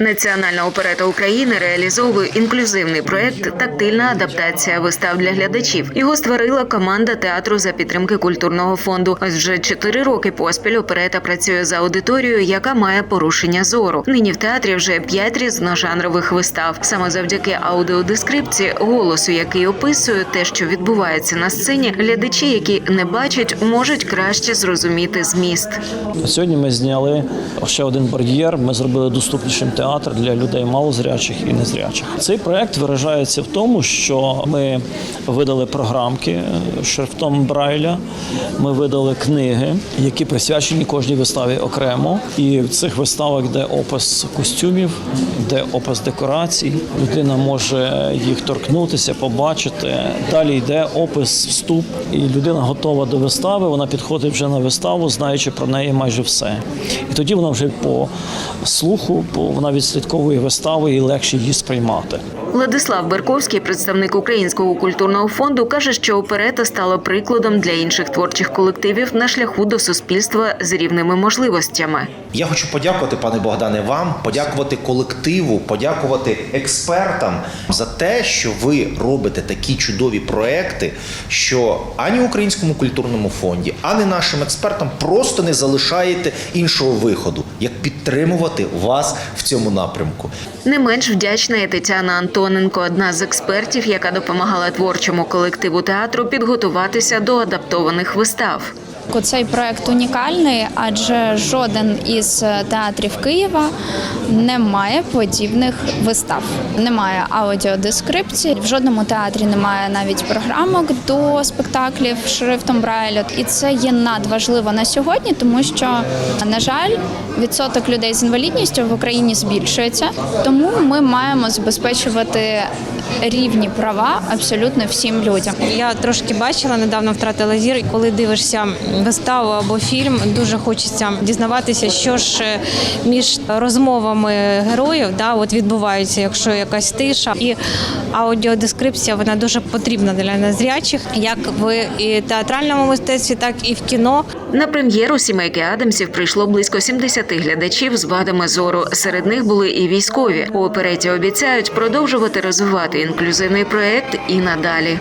Національна оперета України реалізовує інклюзивний проект Тактильна адаптація вистав для глядачів. Його створила команда театру за підтримки культурного фонду. Ось вже чотири роки поспіль оперета працює за аудиторією, яка має порушення зору. Нині в театрі вже п'ять різножанрових вистав. Саме завдяки аудіодескрипції, голосу, який описує те, що відбувається на сцені, глядачі, які не бачать, можуть краще зрозуміти зміст. Сьогодні ми зняли ще один бар'єр. Ми зробили доступнішим театр для людей малозрячих і незрячих. Цей проект виражається в тому, що ми видали програмки шрифтом Брайля. Ми видали книги, які присвячені кожній виставі окремо. І в цих виставах, де опис костюмів, де опис декорацій, людина може їх торкнутися, побачити. Далі йде опис вступ, і людина готова до вистави. Вона підходить вже на виставу, знаючи про неї майже все. І тоді вона вже по слуху, по вона відслідковує вистави і легше її сприймати. Владислав Берковський, представник Українського культурного фонду, каже, що оперета стала прикладом для інших творчих колективів на шляху до суспільства з рівними можливостями. Я хочу подякувати, пане Богдане, вам, подякувати колективу, подякувати експертам за те, що ви робите такі чудові проекти, що ані Українському культурному фонді, ані нашим експертам просто не залишаєте іншого виходу, як підтримувати вас в цьому напрямку. Не менш вдячна є Тетяна Антоненко, одна з експертів, яка допомагала творчому колективу театру підготуватися до адаптованих вистав. Цей проект унікальний, адже жоден із театрів Києва не має подібних вистав. Немає аудіодескрипції. В жодному театрі немає навіть програмок до спектаклів шрифтом Брайля. І це є надважливо на сьогодні, тому що, на жаль, відсоток людей з інвалідністю в Україні збільшується. Тому ми маємо забезпечувати рівні права абсолютно всім людям. Я трошки бачила, недавно втратила зір. Коли дивишся виставу або фільм, дуже хочеться дізнаватися, що ж е, між розмовами героїв да, от відбувається, якщо якась тиша. І аудіодескрипція вона дуже потрібна для незрячих, як в і театральному мистецтві, так і в кіно. На прем'єру сімейки Адамсів прийшло близько 70 глядачів з вадами зору. Серед них були і військові. У опереті обіцяють продовжувати розвивати інклюзивний проект і надалі.